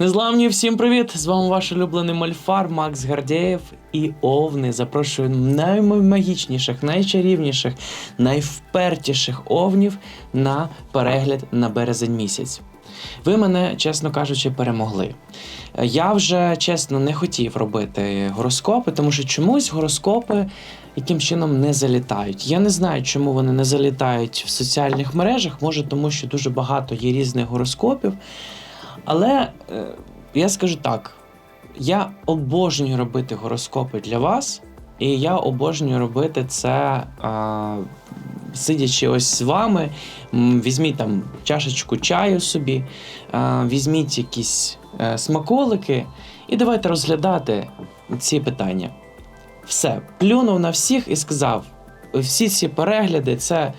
Незламні, всім привіт! З вами ваш улюблений мольфар Макс Гардєєв і Овни. Запрошую наймагічніших, найчарівніших, найвпертіших овнів на перегляд на березень місяць. Ви мене, чесно кажучи, перемогли. Я вже чесно не хотів робити гороскопи, тому що чомусь гороскопи яким чином не залітають. Я не знаю, чому вони не залітають в соціальних мережах. Може, тому що дуже багато є різних гороскопів. Але е, я скажу так: я обожнюю робити гороскопи для вас, і я обожнюю робити це, а, сидячи ось з вами. Візьміть там чашечку чаю собі, візьміть якісь е, смаколики, і давайте розглядати ці питання. Все, плюнув на всіх і сказав: всі ці перегляди це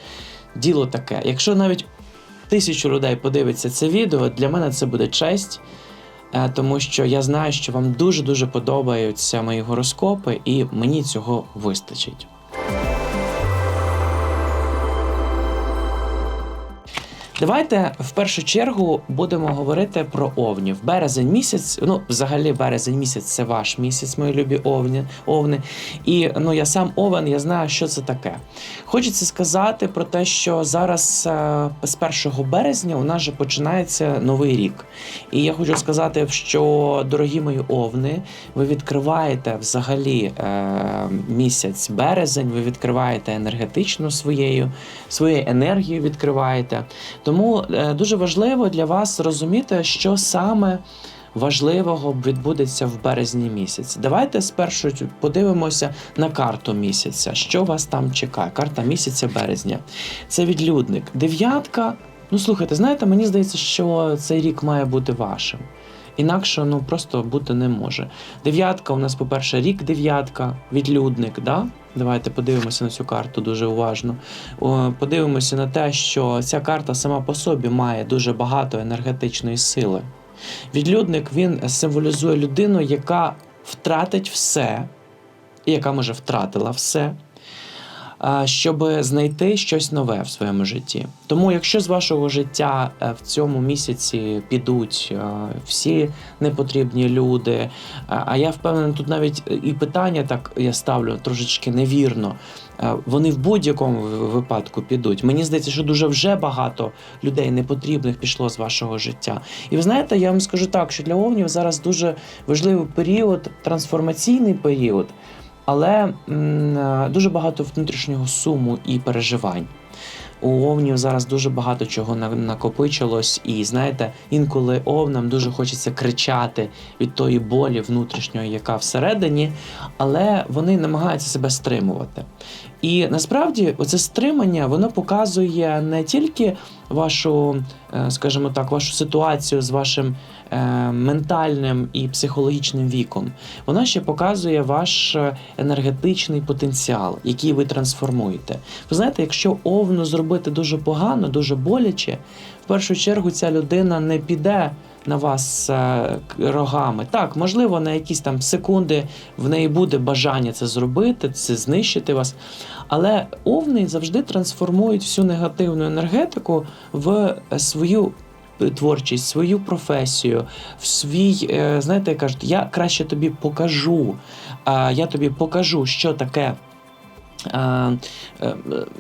діло таке. Якщо навіть тисячу людей подивиться це відео, для мене це буде честь, е, тому що я знаю, що вам дуже-дуже подобаються мої гороскопи, і мені цього вистачить. Давайте в першу чергу будемо говорити про овнів. Березень місяць, ну взагалі березень місяць це ваш місяць, мої любі овні, овни. І ну я сам овен, я знаю, що це таке. Хочеться сказати про те, що зараз е, з 1 березня у нас же починається новий рік. І я хочу сказати, що дорогі мої овни, ви відкриваєте взагалі е, місяць березень, ви відкриваєте енергетично своєю, своєю енергією відкриваєте. Тому е, дуже важливо для вас розуміти, що саме важливого відбудеться в березні місяці. Давайте спершу подивимося на карту місяця. Що вас там чекає? Карта місяця березня. Це відлюдник. Дев'ятка. Ну слухайте, знаєте, мені здається, що цей рік має бути вашим. Інакше ну просто бути не може. Дев'ятка у нас, по-перше, рік дев'ятка, відлюдник. Да? Давайте подивимося на цю карту дуже уважно. Подивимося на те, що ця карта сама по собі має дуже багато енергетичної сили. Відлюдник він символізує людину, яка втратить все, і яка може втратила все, щоб знайти щось нове в своєму житті. Тому, якщо з вашого життя е, в цьому місяці підуть е, всі непотрібні люди, а я впевнений, тут навіть і питання так я ставлю трошечки невірно. Е, Вони в будь-якому випадку підуть. Мені здається, що дуже вже багато людей непотрібних пішло з вашого життя. І ви знаєте, я вам скажу так, що для овнів зараз дуже важливий період, трансформаційний період, але е, дуже багато внутрішнього суму і переживань. У овнів зараз дуже багато чого на- накопичилось, і знаєте, інколи овнам дуже хочеться кричати від тої болі внутрішньої, яка всередині, але вони намагаються себе стримувати. І насправді оце стримання воно показує не тільки вашу, е, скажімо так, вашу ситуацію з вашим ментальним і психологічним віком. Воно ще показує ваш е, енергетичний потенціал, який ви трансформуєте. Ви знаєте, якщо овну зробити дуже погано, дуже боляче, в першу чергу ця людина не піде на вас е, рогами. Так, можливо, на якісь там секунди в неї буде бажання це зробити, це знищити вас. Але овни завжди трансформують всю негативну енергетику в е, свою творчість, свою професію, в свій, е, знаєте, кажуть, я краще тобі покажу. Я тобі покажу, що таке. е,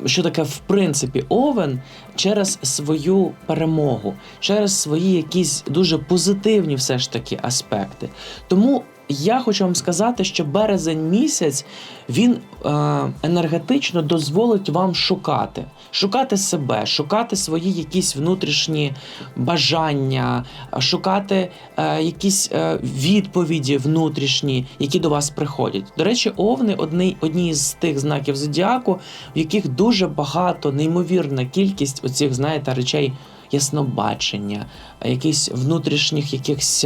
Що таке в принципі овен через свою перемогу, через свої якісь дуже позитивні все ж таки аспекти. Тому я хочу вам сказати, що березень місяць він е, енергетично дозволить вам шукати, шукати себе, шукати свої якісь внутрішні бажання, шукати е, якісь е, відповіді внутрішні, які до вас приходять. До речі, овни одні, одні з тих знаків зодіаку, в яких дуже багато, неймовірна кількість оцих, знаєте, речей яснобачення, якихось внутрішніх якихось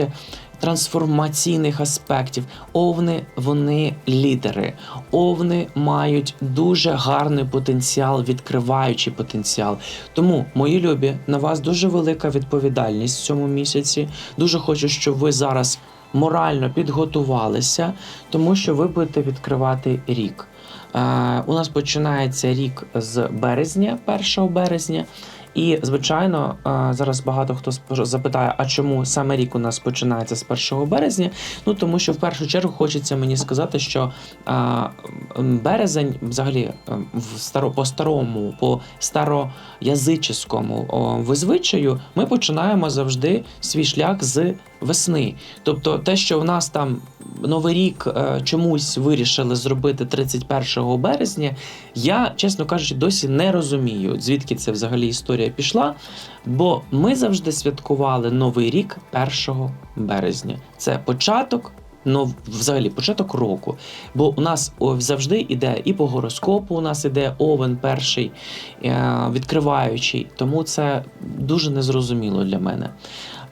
трансформаційних аспектів. Овни вони лідери. Овни мають дуже гарний потенціал, відкриваючий потенціал. Тому, мої любі, на вас дуже велика відповідальність в цьому місяці. Дуже хочу, щоб ви зараз морально підготувалися, тому що ви будете відкривати рік. Е, у нас починається рік з березня, 1 березня. І, звичайно, зараз багато хто запитає, а чому саме рік у нас починається з 1 березня? Ну тому що в першу чергу хочеться мені сказати, що березень, взагалі, в старо по старому, по староязичському визвичаю, ми починаємо завжди свій шлях з весни. Тобто, те, що в нас там Новий рік е, чомусь вирішили зробити 31 березня, я, чесно кажучи, досі не розумію, звідки це взагалі історія пішла. Бо ми завжди святкували Новий рік 1 березня. Це початок. Ну, взагалі, початок року. Бо у нас завжди іде і по гороскопу, у нас іде овен перший е, відкриваючий, тому це дуже незрозуміло для мене.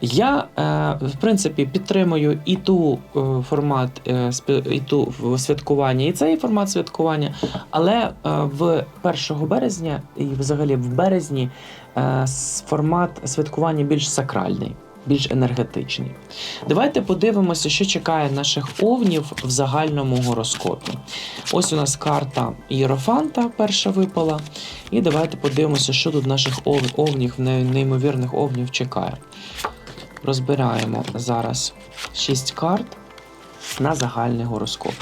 Я, е, в принципі, підтримую і ту е, формат і ту святкування, і цей формат святкування, але в 1 березня і взагалі в березні формат святкування більш сакральний. Більш енергетичний. Давайте подивимося, що чекає наших овнів в загальному гороскопі. Ось у нас карта Єрофанта перша випала. І давайте подивимося, що тут наших овнів, неймовірних овнів чекає. Розбираємо зараз 6 карт на загальний гороскоп.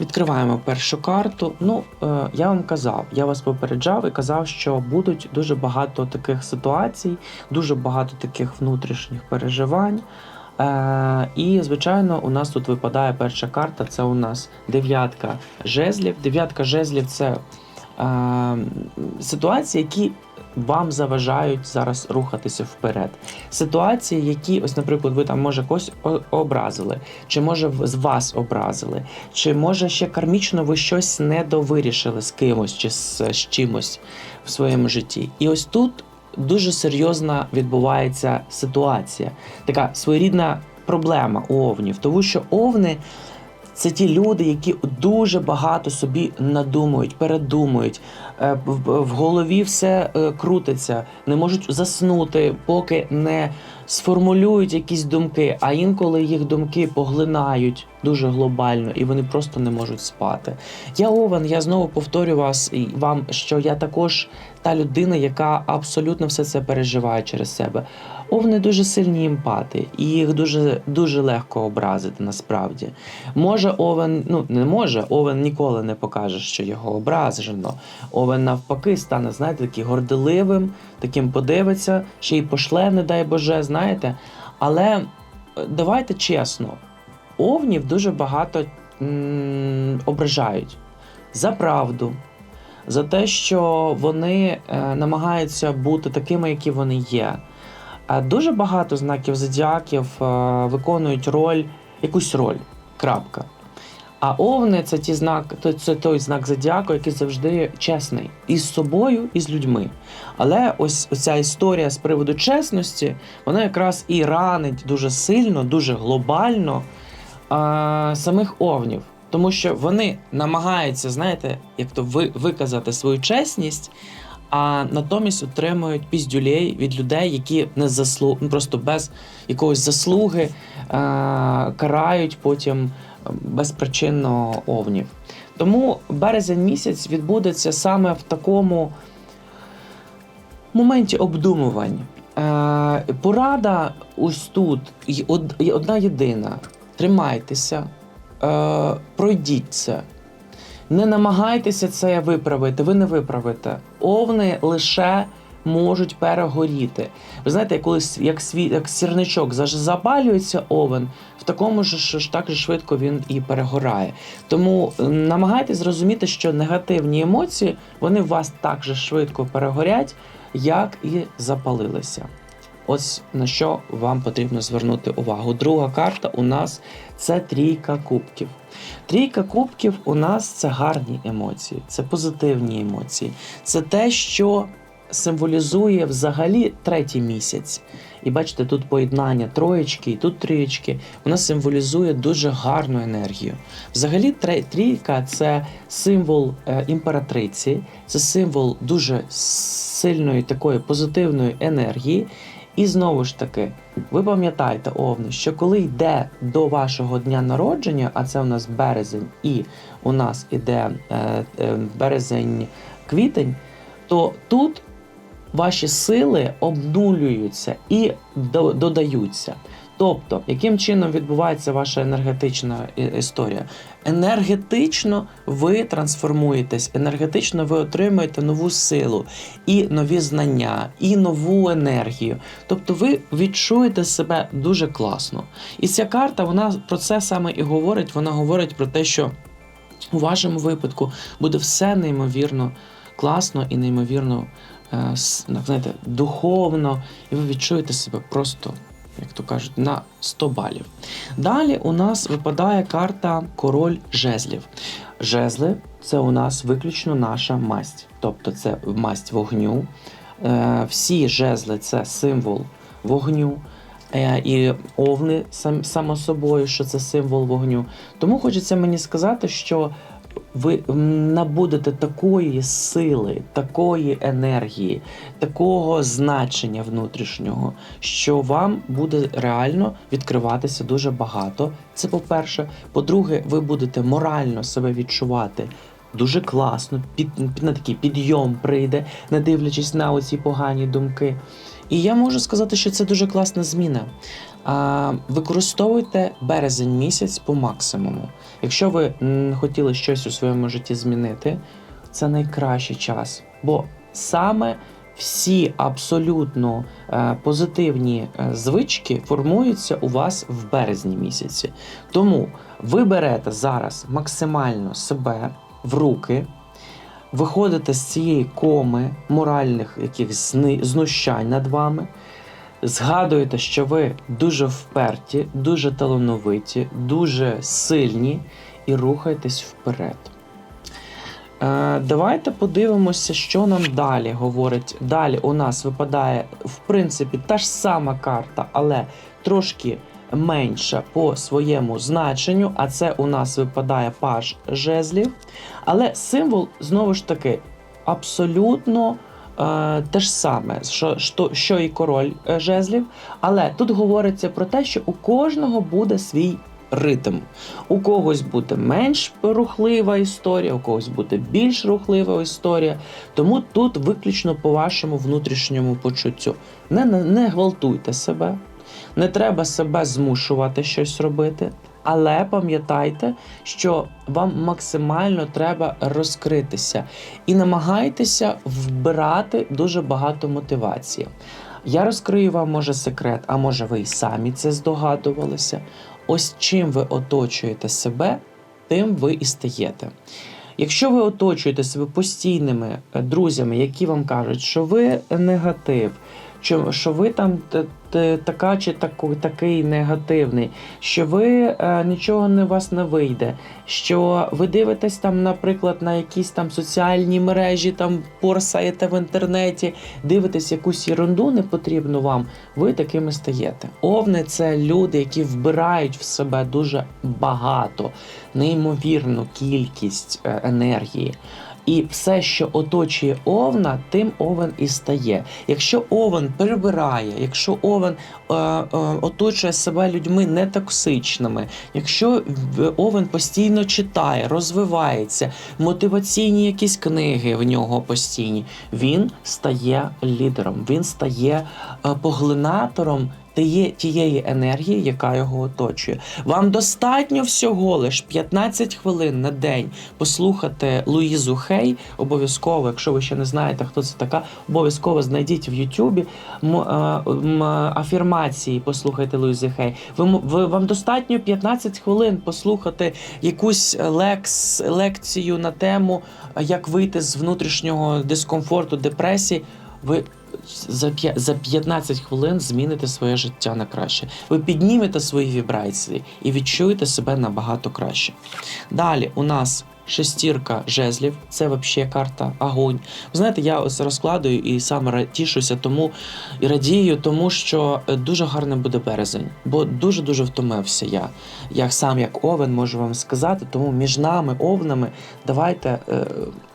Відкриваємо першу карту. Ну, е, я вам казав, я вас попереджав і казав, що будуть дуже багато таких ситуацій, дуже багато таких внутрішніх переживань. Е, і, звичайно, у нас тут випадає перша карта. Це у нас дев'ятка жезлів. Дев'ятка жезлів це е, ситуації, які вам заважають зараз рухатися вперед. Ситуації, які, ось, наприклад, ви там може когось образили, чи може з вас образили, чи може ще кармічно ви щось недовирішили з кимось чи з, з чимось в своєму житті. І ось тут дуже серйозна відбувається ситуація, така своєрідна проблема у овнів, тому що овни. Це ті люди, які дуже багато собі надумують, передумують. Е, В голові все е, крутиться, не можуть заснути, поки не сформулюють якісь думки. А інколи їх думки поглинають дуже глобально, і вони просто не можуть спати. Я Овен, я знову повторю вас вам, що я також та людина, яка абсолютно все це переживає через себе. Овни дуже сильні емпати, і їх дуже дуже легко образити насправді. Може, Овен, ну не може, Овен ніколи не покаже, що його ображено. Овен навпаки стане, знаєте, таким горделивим, таким подивиться, ще й пошле, не дай Боже, знаєте. Але е, давайте чесно, овнів дуже багато ображають за правду, за те, що вони е, намагаються бути такими, які вони є. Дуже багато знаків зодіаків е, виконують роль, якусь роль. Крапка. А овни це ті знак, це той знак зодіаку, який завжди чесний і з собою, і з людьми. Але ось ця історія з приводу чесності, вона якраз і ранить дуже сильно, дуже глобально а, самих овнів. Тому що вони намагаються, знаєте, як то ви, виказати свою чесність, а натомість отримують піздюлей від людей, які не заслу... ну, просто без якогось заслуги а, карають потім безпричинно овнів. Тому березень місяць відбудеться саме в такому моменті обдумувань. Е, порада ось тут одна єдина: тримайтеся, е, пройдіть це. Не намагайтеся це виправити, ви не виправите. Овни лише можуть перегоріти. Ви знаєте, коли як, свій, як сірничок запалюється овен, в такому ж, ж, так же швидко він і перегорає. Тому е, намагайтесь зрозуміти, що негативні емоції вони в вас так же швидко перегорять, як і запалилися. Ось на що вам потрібно звернути увагу. Друга карта у нас це трійка кубків. Трійка кубків у нас це гарні емоції, це позитивні емоції. Це те, що символізує взагалі третій місяць. І бачите, тут поєднання троєчки і тут трієчки. Вона символізує дуже гарну енергію. Взагалі, трійка це символ е, імператриці, це символ дуже сильної такої позитивної енергії. І знову ж таки, ви пам'ятаєте, Овни, що коли йде до вашого дня народження, а це у нас березень, і у нас іде е, е, березень-квітень, то тут ваші сили обнулюються і додаються. Тобто, яким чином відбувається ваша енергетична історія? Енергетично ви трансформуєтесь, енергетично ви отримуєте нову силу, і нові знання, і нову енергію. Тобто ви відчуєте себе дуже класно. І ця карта, вона про це саме і говорить. Вона говорить про те, що у вашому випадку буде все неймовірно класно і неймовірно, е, так, знаєте, духовно, і ви відчуєте себе просто, як то кажуть, на 100 балів. Далі у нас випадає карта Король жезлів. Жезли це у нас виключно наша масть, тобто це масть вогню. Е, Всі жезли це символ вогню. Е, І овни сам, само собою, що це символ вогню. Тому хочеться мені сказати, що ви набудете такої сили, такої енергії, такого значення внутрішнього, що вам буде реально відкриватися дуже багато. Це по-перше. По-друге, ви будете морально себе відчувати. Дуже класно, під, на такий підйом прийде, не дивлячись на оці погані думки. І я можу сказати, що це дуже класна зміна. Використовуйте березень місяць по максимуму. Якщо ви хотіли щось у своєму житті змінити, це найкращий час. Бо саме всі абсолютно е, позитивні е, звички формуються у вас в березні місяці. Тому ви берете зараз максимально себе в руки, виходите з цієї коми моральних якихось знущань над вами. Згадуєте, що ви дуже вперті, дуже талановиті, дуже сильні і рухайтесь вперед. Е, давайте подивимося, що нам далі говорить. Далі у нас випадає, в принципі, та ж сама карта, але трошки менша по своєму значенню. А це у нас випадає паж жезлів. Але символ, знову ж таки, абсолютно е, те ж саме, що, що, що і король е, жезлів. Але тут говориться про те, що у кожного буде свій ритм. У когось буде менш рухлива історія, у когось буде більш рухлива історія. Тому тут виключно по вашому внутрішньому почуттю. Не, не, не гвалтуйте себе, не треба себе змушувати щось робити. Але пам'ятайте, що вам максимально треба розкритися і намагайтеся вбирати дуже багато мотивації. Я розкрию вам, може, секрет, а може, ви й самі це здогадувалися. Ось чим ви оточуєте себе, тим ви і стаєте. Якщо ви оточуєте себе постійними е, друзями, які вам кажуть, що ви негатив, що, що ви там така чи таку, такий негативний, що ви е, нічого не у вас не вийде, що ви дивитесь там, наприклад, на якісь там соціальні мережі, там порсаєте в інтернеті, дивитесь якусь ерунду непотрібну вам, ви такими стаєте. Овни це люди, які вбирають в себе дуже багато, неймовірну кількість е, енергії. І все, що оточує овна, тим овен і стає. Якщо овен перебирає, якщо овен е, е, оточує себе людьми нетоксичними, якщо овен постійно читає, розвивається, мотиваційні якісь книги в нього постійні, він стає лідером, він стає е, поглинатором. Тіє- Тієї енергії, яка його оточує. Вам достатньо всього лиш 15 хвилин на день послухати Луїзу Хей. Обов'язково, якщо ви ще не знаєте, хто це така, обов'язково знайдіть в Ютубі е, афірмації, послухайте Луїзи Хей. Ви, вам достатньо 15 хвилин послухати якусь лекс, лекцію на тему, як вийти з внутрішнього дискомфорту, депресії. Ви за за 15 хвилин зміните своє життя на краще. Ви піднімете свої вібрації і відчуєте себе набагато краще. Далі у нас шестірка жезлів, це взагалі карта огонь. Знаєте, я ось розкладую і сам тішуся тому і радію, тому що е, дуже гарний буде березень, бо дуже дуже втомився я. Я сам як овен можу вам сказати, тому між нами, овнами, давайте е,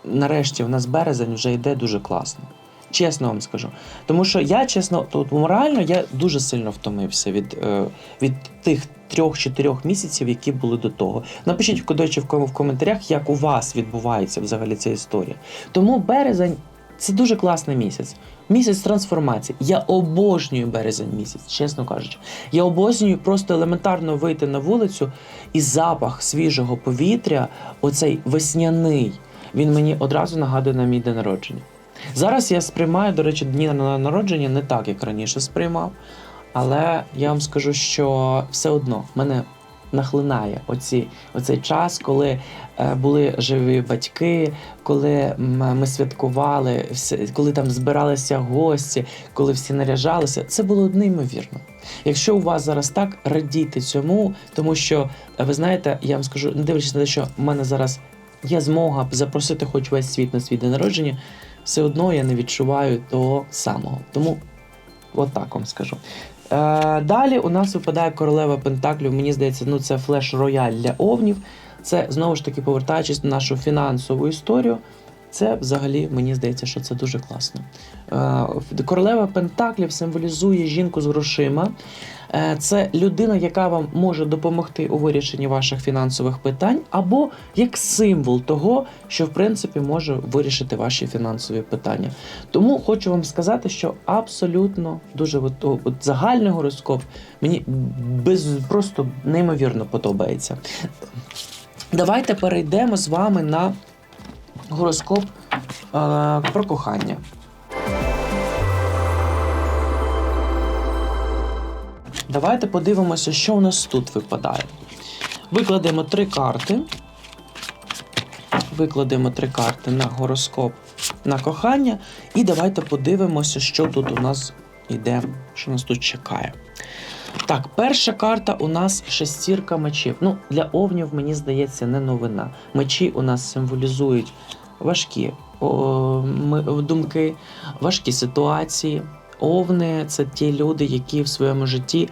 нарешті у нас березень вже йде дуже класно. Чесно вам скажу. Тому що я, чесно, тут морально я дуже сильно втомився від, е, від тих трьох-чотирьох місяців, які були до того. Напишіть, в коментарях, як у вас відбувається взагалі ця історія. Тому березень це дуже класний місяць. Місяць трансформації. Я обожнюю березень місяць, чесно кажучи. Я обожнюю просто елементарно вийти на вулицю і запах свіжого повітря, оцей весняний, він мені одразу нагадує на мій день народження. Зараз я сприймаю, до речі, дні на народження не так, як раніше сприймав. Але я вам скажу, що все одно мене нахлинає оці, оцей час, коли е, були живі батьки, коли ми святкували, коли там збиралися гості, коли всі наряжалися. Це було неймовірно. Якщо у вас зараз так, радійте цьому, тому що ви знаєте, я вам скажу, не дивлячись на те, що в мене зараз є змога запросити хоч весь світ на свій день народження, все одно я не відчуваю того самого. Тому от вам скажу. Е, далі у нас випадає королева Пентаклів. Мені здається, ну це флеш рояль для овнів. Це знову ж таки повертаючись на нашу фінансову історію. Це взагалі мені здається, що це дуже класно. Е, королева Пентаклів символізує жінку з грошима. Е, Це людина, яка вам може допомогти у вирішенні ваших фінансових питань, або як символ того, що в принципі може вирішити ваші фінансові питання. Тому хочу вам сказати, що абсолютно дуже от, загальний гороскоп мені без просто неймовірно подобається. Давайте перейдемо з вами на гороскоп е, про кохання. Давайте подивимося, що у нас тут випадає. Викладемо три карти. Викладемо три карти на гороскоп на кохання. І давайте подивимося, що тут у нас іде, що нас тут чекає. Так, перша карта у нас шестірка мечів. Ну, для овнів, мені здається, не новина. Мечі у нас символізують важкі о, думки, важкі ситуації. Овни це ті люди, які в своєму житті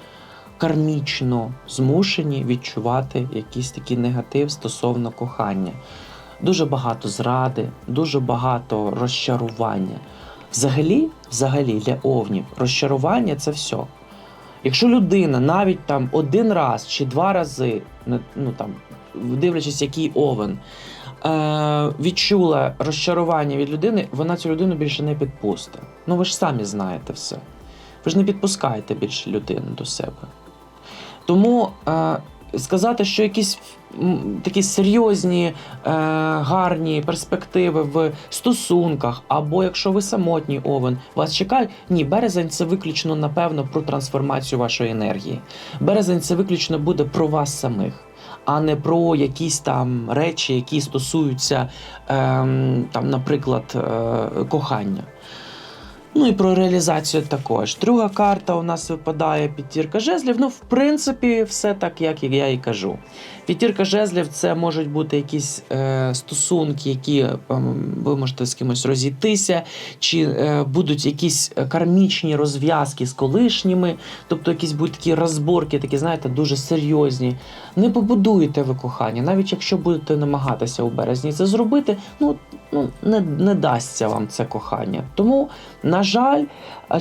кармічно змушені відчувати якийсь такий негатив стосовно кохання. Дуже багато зради, дуже багато розчарування. Взагалі, взагалі, для овнів розчарування це все. Якщо людина навіть там один раз чи два рази, ну там, дивлячись, який овен, е, відчула розчарування від людини, вона цю людину більше не підпустить. Ну ви ж самі знаєте все. Ви ж не підпускаєте більше людину до себе. Тому е, сказати, що якісь такі серйозні, е, гарні перспективи в стосунках, або якщо ви самотній овен, вас чекають. Ні, березень це виключно, напевно, про трансформацію вашої енергії. Березень це виключно буде про вас самих. А не про якісь там речі, які стосуються, ем, там, наприклад, е, кохання. Ну і про реалізацію також. Друга карта у нас випадає п'ятірка жезлів. Ну, в принципі, все так, як я і кажу. П'ятірка жезлів це можуть бути якісь е, стосунки, які ем, ви можете з кимось розійтися, чи е, будуть якісь е, кармічні розв'язки з колишніми, тобто якісь будуть такі розборки, такі, знаєте, дуже серйозні. Не побудуєте ви кохання, навіть якщо будете намагатися у березні це зробити, ну, ну не, не дасться вам це кохання. Тому, на жаль,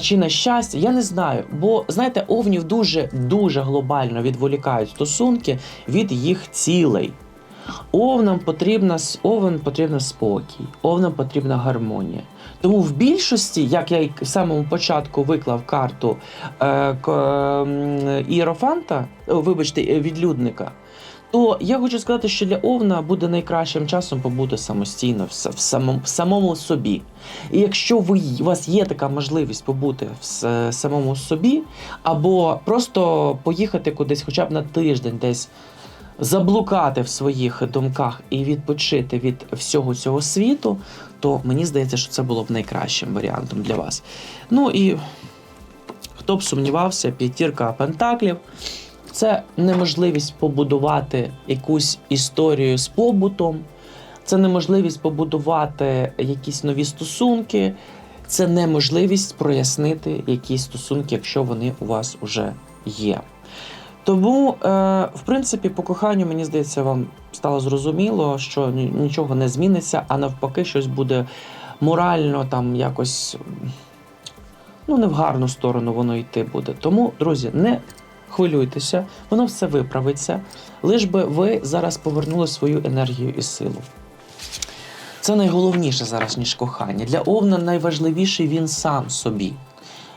чи на щастя, я не знаю. Бо знаєте, овнів дуже дуже глобально відволікають стосунки від їх цілей. Овнам потрібна овен потрібна спокій, овнам потрібна гармонія. Тому в більшості, як я й в самому початку виклав карту е, ем, Іерофанта, вибачте, е, відлюдника, то я хочу сказати, що для Овна буде найкращим часом побути самостійно в, самому, в самому собі. І якщо ви, у вас є така можливість побути в самому собі, або просто поїхати кудись хоча б на тиждень, десь заблукати в своїх думках і відпочити від всього цього світу, то мені здається, що це було б найкращим варіантом для вас. Ну і хто б сумнівався, п'ятірка пентаклів це неможливість побудувати якусь історію з побутом, це неможливість побудувати якісь нові стосунки, це неможливість прояснити якісь стосунки, якщо вони у вас вже є. Тому, е, в принципі, по коханню, мені здається, вам стало зрозуміло, що нічого не зміниться, а навпаки, щось буде морально там якось ну, не в гарну сторону воно йти буде. Тому, друзі, не хвилюйтеся, воно все виправиться, лиш би ви зараз повернули свою енергію і силу. Це найголовніше зараз, ніж кохання. Для Овна найважливіший він сам собі.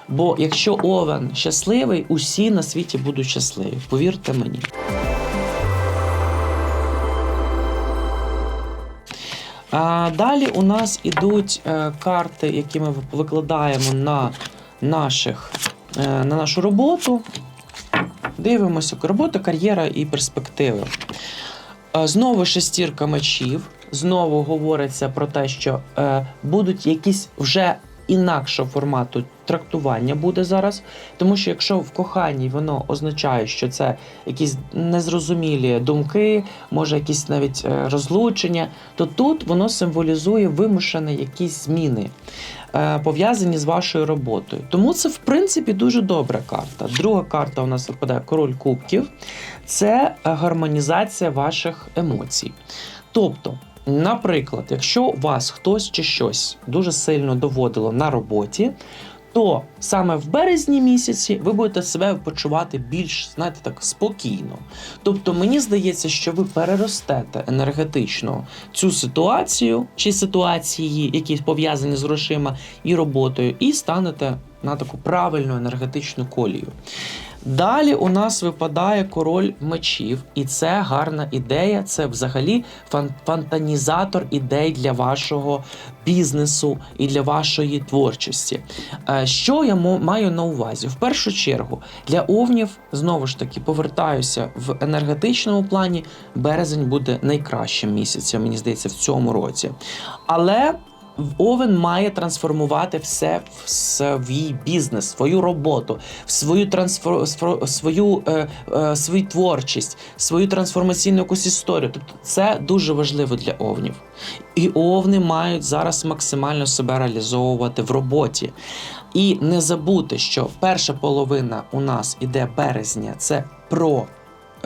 Бо якщо Овен щасливий, усі на світі будуть щасливі. Повірте мені. А далі у нас ідуть е, карти, які ми викладаємо на, наших, е, на нашу роботу. Дивимося, робота, кар'єра і перспективи. Е, Знову шестірка мечів. Знову говориться про те, що е, будуть якісь вже інакшого формату трактування буде зараз. Тому що якщо в коханні воно означає, що це якісь незрозумілі думки, може якісь навіть е, розлучення, то тут воно символізує вимушені якісь зміни. е, Пов'язані з вашою роботою. Тому це, в принципі, дуже добра карта. Друга карта у нас випадає король кубків це гармонізація ваших емоцій. Тобто, наприклад, якщо вас хтось чи щось дуже сильно доводило на роботі, то саме в березні місяці ви будете себе почувати більш, знаєте, так спокійно. Тобто, мені здається, що ви переростете енергетично цю ситуацію чи ситуації, які пов'язані з грошима і роботою, і станете на таку правильну енергетичну колію. Далі у нас випадає король мечів, і це гарна ідея. Це взагалі фан- фонтанізатор ідей для вашого бізнесу і для вашої творчості. Е, Що я маю на увазі? В першу чергу для овнів знову ж таки повертаюся в енергетичному плані. Березень буде найкращим місяцем, мені здається, в цьому році. Але Овен має трансформувати все в свій бізнес, свою роботу, в свою трансфор... свою, е, е, свою творчість, свою трансформаційну якусь історію. Тобто це дуже важливо для овнів. І овни мають зараз максимально себе реалізовувати в роботі. І не забути, що перша половина у нас іде березня, це про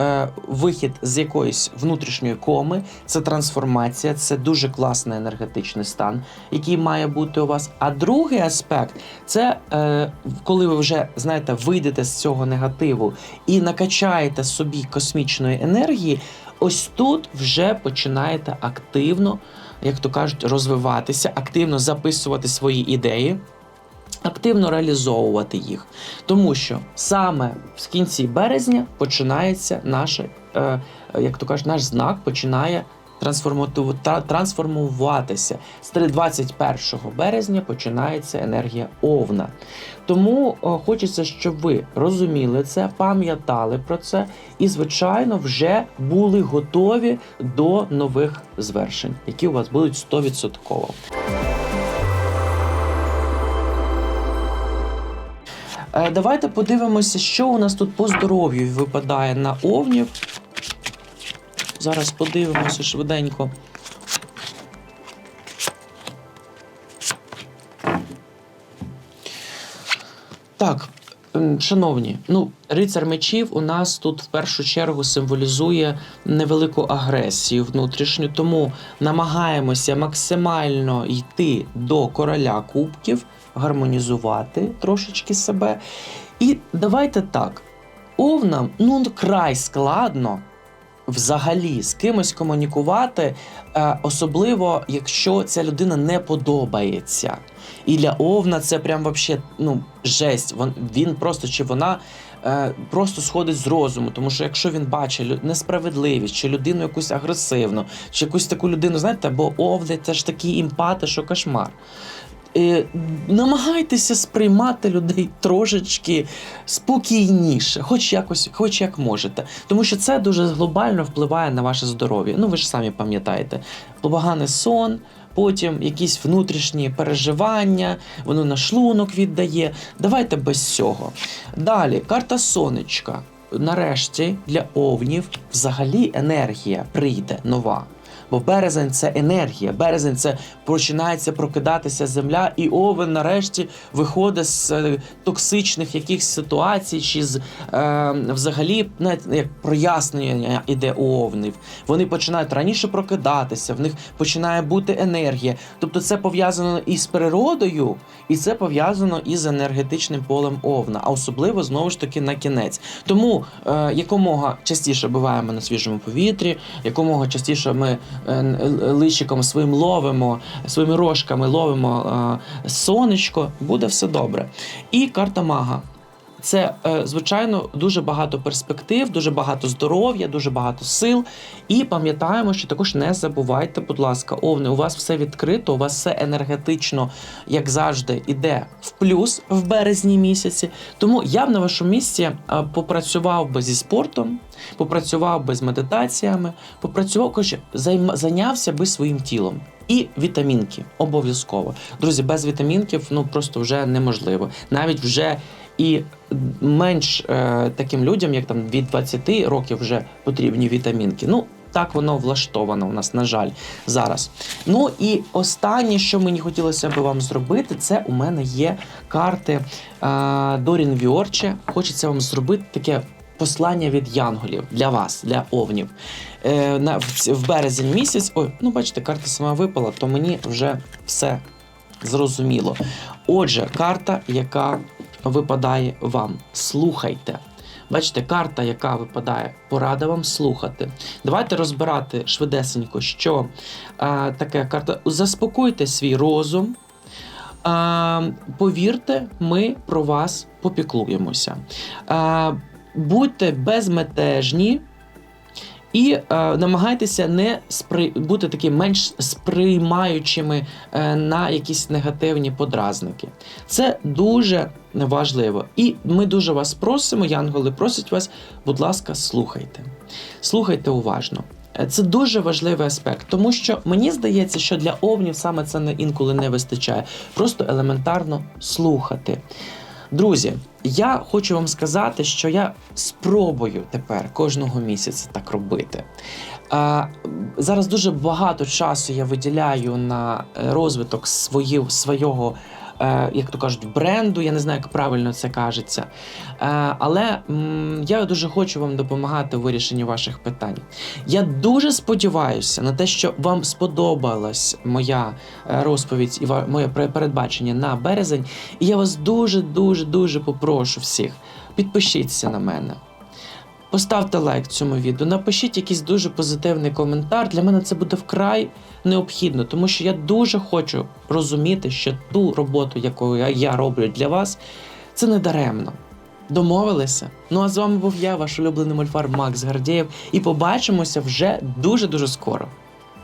е, вихід з якоїсь внутрішньої коми, це трансформація, це дуже класний енергетичний стан, який має бути у вас. А другий аспект це е, коли ви вже знаєте, вийдете з цього негативу і накачаєте собі космічної енергії. Ось тут вже починаєте активно, як то кажуть, розвиватися, активно записувати свої ідеї, активно реалізовувати їх. Тому що саме в кінці березня починається наше, е, як то кажуть, наш знак починає трансформуватися. З 21 березня починається енергія Овна. Тому е, хочеться, щоб ви розуміли це, пам'ятали про це і, звичайно, вже були готові до нових звершень, які у вас будуть 100%. Давайте подивимося, що у нас тут по здоров'ю випадає на овнів. Зараз подивимося швиденько. Так, шановні, ну, рицар мечів у нас тут в першу чергу символізує невелику агресію внутрішню, тому намагаємося максимально йти до короля кубків, гармонізувати трошечки себе. І давайте так. Овнам ну край складно взагалі з кимось комунікувати, е, особливо якщо ця людина не подобається. І для Овна це прям вообще ну, жесть. Він просто чи вона е, просто сходить з розуму. Тому що якщо він бачить несправедливість, чи людину якусь агресивну, чи якусь таку людину, знаєте, бо Овни це ж такі імпати, що кошмар. Е, намагайтеся сприймати людей трошечки спокійніше, хоч якось, хоч як можете. Тому що це дуже глобально впливає на ваше здоров'я. Ну ви ж самі пам'ятаєте, поганий сон, потім якісь внутрішні переживання, воно на шлунок віддає. Давайте без цього. Далі, карта сонечка. Нарешті для овнів взагалі енергія прийде нова. Бо березень це енергія, березень це починається прокидатися земля, і овен нарешті виходить з е, токсичних якихось ситуацій, чи з е, взагалі навіть як прояснення іде у овнів. Вони починають раніше прокидатися, в них починає бути енергія. Тобто це пов'язано і з природою, і це пов'язано із енергетичним полем овна, а особливо знову ж таки на кінець. Тому е, якомога частіше буваємо на свіжому повітрі, якомога частіше ми личиком своїм ловимо, своїми рожками ловимо е, сонечко, буде все добре. І карта мага. Це, е, звичайно, дуже багато перспектив, дуже багато здоров'я, дуже багато сил. І пам'ятаємо, що також не забувайте, будь ласка, овни, у вас все відкрито, у вас все енергетично, як завжди, іде в плюс в березні місяці. Тому я б на вашому місці е, попрацював би зі спортом, попрацював би з медитаціями, попрацював, займа- зайнявся би своїм тілом. І вітамінки обов'язково. Друзі, без вітамінків ну просто вже неможливо. Навіть вже і менш е, таким людям, як там від 20 років, вже потрібні вітамінки. Ну, так воно влаштовано у нас, на жаль, зараз. Ну і останнє, що мені хотілося би вам зробити, це у мене є карти е, Дорін Віорче. Хочеться вам зробити таке послання від янголів для вас, для овнів. Е, на, в, в березень місяць. Ой, ну бачите, карта сама випала, то мені вже все зрозуміло. Отже, карта, яка випадає вам. Слухайте. Бачите, карта, яка випадає, порада вам слухати. Давайте розбирати швидесенько, що е, таке карта. Заспокойте свій розум. Е, повірте, ми про вас попіклуємося. Е, будьте безметежні. І е, намагайтеся не спри... бути такі менш сприймаючими е, на якісь негативні подразники. Це дуже важливо. І ми дуже вас просимо, янголи просять вас, будь ласка, слухайте. Слухайте уважно. Е, Це дуже важливий аспект, тому що мені здається, що для овнів саме це не інколи не вистачає. Просто елементарно слухати. Друзі, я хочу вам сказати, що я спробую тепер кожного місяця так робити. Зараз дуже багато часу я виділяю на е, розвиток свого, як то кажуть, бренду. Я не знаю, як правильно це кажеться. Е, але я дуже хочу вам допомагати у вирішенні ваших питань. Я дуже сподіваюся на те, що вам сподобалась моя е, розповідь і моє передбачення на березень. І я вас дуже, дуже, дуже попрошу всіх. Підпишіться на мене. Поставте лайк цьому відео, напишіть якийсь дуже позитивний коментар. Для мене це буде вкрай необхідно, тому що я дуже хочу розуміти, що ту роботу, яку я, роблю для вас, це не даремно. Домовилися? Ну а з вами був я, ваш улюблений мольфар Макс Гардієв, і побачимося вже дуже дуже скоро.